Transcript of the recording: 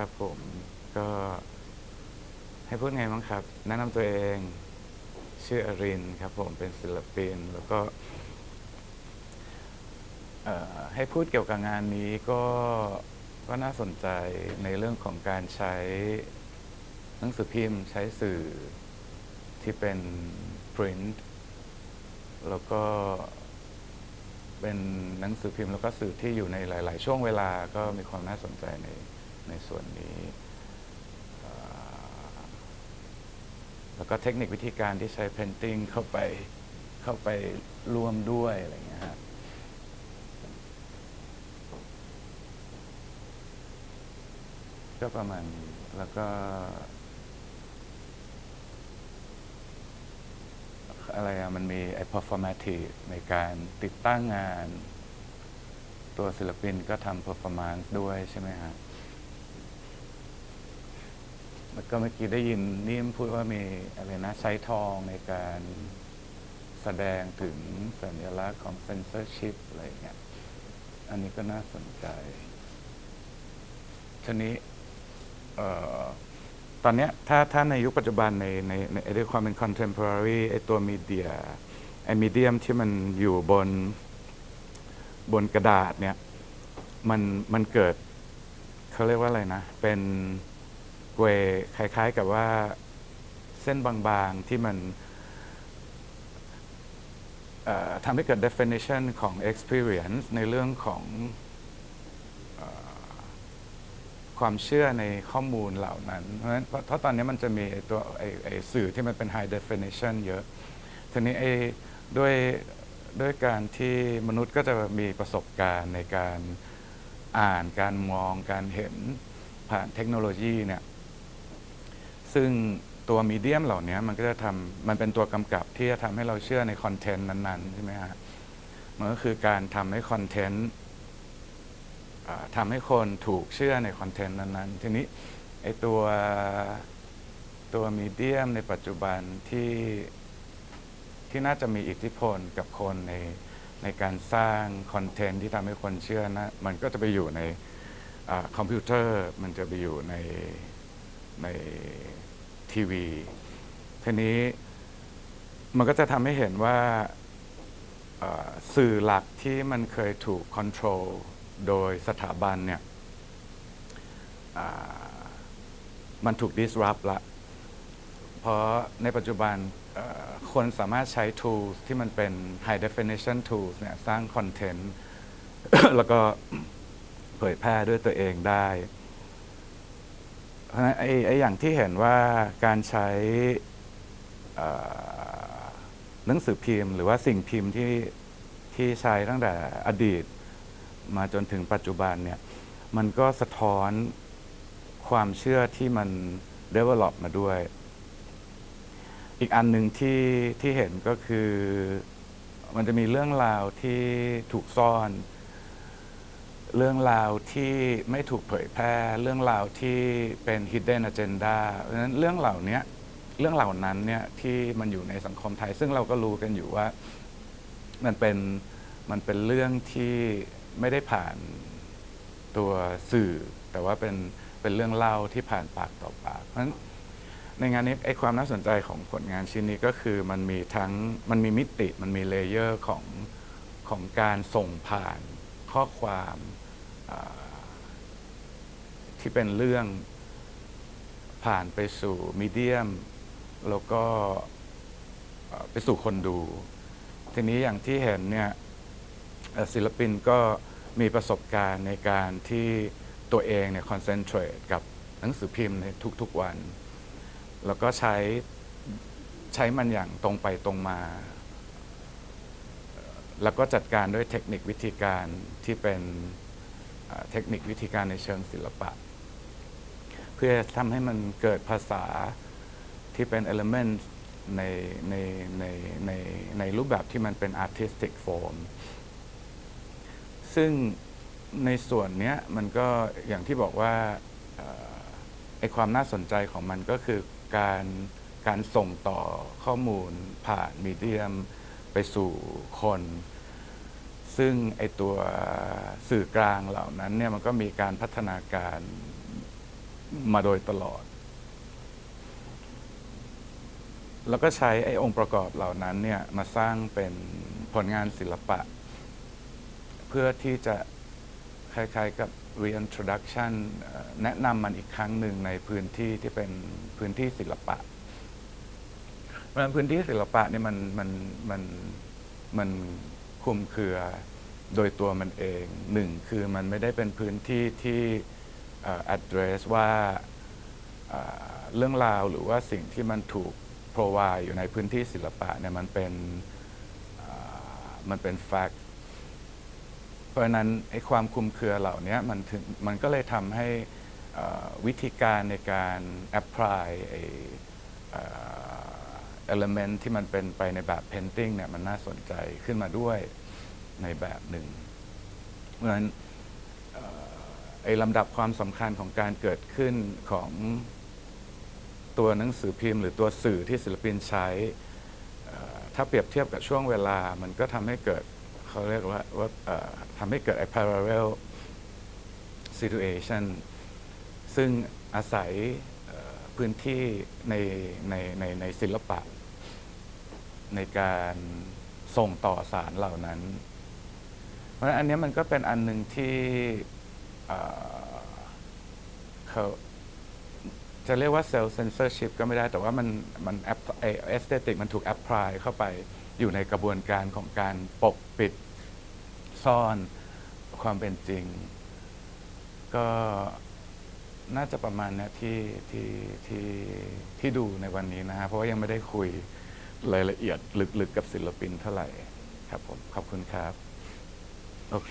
ครับผมก็ให้พูดไงบ้างครับ แนะนำตัวเองชื่ออรินครับผมเป็นศิลปินแล้วก็ให้พูดเกี่ยวกับงานนี้ก็ก็น่าสนใจในเรื่องของการใช้หนังสือพิมพ์ใช้สื่อที่เป็น print แล้วก็เป็นหนังสือพิมพ์แล้วก็สื่อที่อยู่ในหลาย ๆ ช่วงเวลาก็มีความน่าสนใจใน ในส่วนนี้ แล้วก็เทคนิควิธีการที่ใช้ painting เข้าไปเข้าไปร่วมด้วยอะไรเงี้ยฮะก็ประมาณนี้แล้วก็อะไรอะมันมีไอ้ performative ในการติดตั้งงาน ตัวศิลปินก็ทำ performance ด้วยใช่ไหมฮะ แล้วก็เมื่อกี้ได้ยินนิ่มพูดว่ามีอะไรนะใช้ทองในการแสดงถึงสัญลักษณ์ของ censorship อะไรเงี้ย อันนี้ก็น่าสนใจ ทีนี้ตอนเนี้ยถ้าถ้าในยุคปัจจุบันในในในด้วยความเป็น contemporary ไอตัวมีเดียไอมีเดียมที่มันอยู่บนบนกระดาษเนี่ย มันมันเกิดเขาเรียกว่าอะไรนะ เป็น เวคล้ายๆกับว่าเส้นบางๆที่มันทำให้เกิด definition ของ experience ในเรื่องของอความเชื่อในข้อมูลเหล่านั้น เพราะฉะนั้นเพราะตอนนี้มันจะมีตัวไอไอสื่อที่มันเป็น high definition เยอะ ทีนี้ไอ้ด้วยด้วยการที่มนุษย์ก็จะมีประสบการณ์ในการอ่านการมองการเห็นผ่านเทคโนโลยีเนี่ย ซึ่งตัวมีเดียมเหล่านี้มันก็จะทำมันเป็นตัวกำกับที่จะทำให้เราเชื่อในคอนเทนต์นั้นๆใช่ไหมฮะมันก็คือการทำให้คอนเทนต์ทำให้คนถูกเชื่อในคอนเทนต์นั้นๆ ทีนี้ไอตัวตัวมีเดียมในปัจจุบันที่ที่น่าจะมีอิทธิพลกับคนในในการสร้างคอนเทนต์ที่ทำให้คนเชื่อนะ มันก็จะไปอยู่ในอคอมพิวเตอร์ มันจะไปอยู่ใน ในทีวีทีนี้มันก็จะทำให้เห็นว่าสื่อหลักที่มันเคยถูกค o n t r o l โดยสถาบันเนี่ยมันถูก disrupt ละ เพราะในปัจจุบันคนสามารถใช้ tools ที่มันเป็น high definition tools เนี่ยสร้างคอนเทนต์ แล้วก็เผยแพร่ด้วยตัวเองได้ เพราะฉะนั้นไอ้ไอ้อย่างที่เห็นว่าการใช้หนังสือพิมพ์ หรือว่าสิ่งพิมพ์ที่ที่ใช้ตั้งแต่อดีต มาจนถึงปัจจุบันเนี่ยมันก็สะท้อนความเชื่อที่มัน develop มาด้วย อีกอันหนึ่งที่ที่เห็นก็คือ มันจะมีเรื่องราวที่ถูกซ่อน เรื่องราวที่ไม่ถูกเผยแพร่ เรื่องราวที่เป็น hidden agenda เพราะฉะนั้นเรื่องเหล่านี้เรื่องเหล่านั้นเนี่ยที่มันอยู่ในสังคมไทย ซึ่งเราก็รู้กันอยู่ว่ามันเป็นมันเป็นเรื่องที่ไม่ได้ผ่านตัวสื่อ แต่ว่าเป็นเป็นเรื่องเล่าที่ผ่านปากต่อปาก เพราะฉะนั้นในงานนี้ไอ้ความน่าสนใจของผลงานชิ้นนี้ก็คือมันมีทั้งมันมีมิติมันมีเลเยอร์ของของการส่งผ่าน ข้อความที่เป็นเรื่องผ่านไปสู่มีเดียม แล้วก็ไปสู่คนดู ทีนี้อย่างที่เห็นเนี่ยศิลปินก็มีประสบการณ์ในการที่ตัวเองเนี่ยคอนเซนเทรตกับหนังสือพิมพ์ในทุกๆวัน แล้วก็ใช้ใช้มันอย่างตรงไปตรงมา แล้วก็จัดการด้วยเทคนิควิธีการที่เป็นเทคนิควิธีการในเชิงศิลปะ เพื่อทำให้มันเกิดภาษาที่เป็น element ในในในในในรูปแบบที่มันเป็น artistic form ซึ่งในส่วนเนี้ยมันก็อย่างที่บอกว่าไอความน่าสนใจของมันก็คือการการส่งต่อข้อมูลผ่านมีเดียม ไปสู่คน ซึ่งไอตัวสื่อกลางเหล่านั้นเนี่ยมันก็มีการพัฒนาการมาโดยตลอด แล้วก็ใช้ไอ้องค์ประกอบเหล่านั้นเนี่ยมาสร้างเป็นผลงานศิลปะ เพื่อที่จะคล้ายๆกับ reintroduction แนะนำมันอีกครั้งหนึ่งในพื้นที่ที่เป็นพื้นที่ศิลปะ เพราะฉะนั้นพื้นที่ศิลปะเนี่ยมันมันมันมันคลุมเครือโดยตัวมันเองหนึ่งคือมันไม่ได้เป็นพื้นที่ที่ address ว่าเรื่องราวหรือว่าสิ่งที่มันถูก provide อยู่ในพื้นที่ศิลปะเนี่ยมันเป็นมันเป็น fact เพราะนั้นไอ้ความคุมเครือเหล่านี้มันถึงมันก็เลยทำให้วิธีการในการ apply ไอ้ เอ่อ element ที่มันเป็นไปในแบบ painting เนี่ยมันน่าสนใจขึ้นมาด้วยในแบบหนึ่ง เพราะฉะนั้นไอ้ลำดับความสำคัญของการเกิดขึ้นของตัวหนังสือพิมพ์ หรือตัวสื่อที่ศิลปินใช้ ถ้าเปรียบเทียบกับช่วงเวลา มันก็ทำให้เกิดเขาเรียกว่าว่าทำให้เกิดไอ้ parallel situation ซึ่งอาศัยพื้นที่ในในในในศิลปะ ในการส่งต่อสารเหล่านั้น เพราะฉะนั้นอันนี้มันก็เป็นอันหนึ่งที่เขาจะเรียกว่าเซลล์เซนเซอร์ชิพก็ไม่ได้แต่ว่ามันมันแอปเอสเตติกมันถูกแอพพลายเข้าไปอยู่ในกระบวนการของการปกปิดซ่อนความเป็นจริง ก็น่าจะประมาณนี้ที่ที่ที่ที่ดูในวันนี้นะฮะเพราะว่ายังไม่ได้คุย รายละเอียดลึกๆกับศิลปินเท่าไหร่ครับผม ขอบคุณครับ โอเค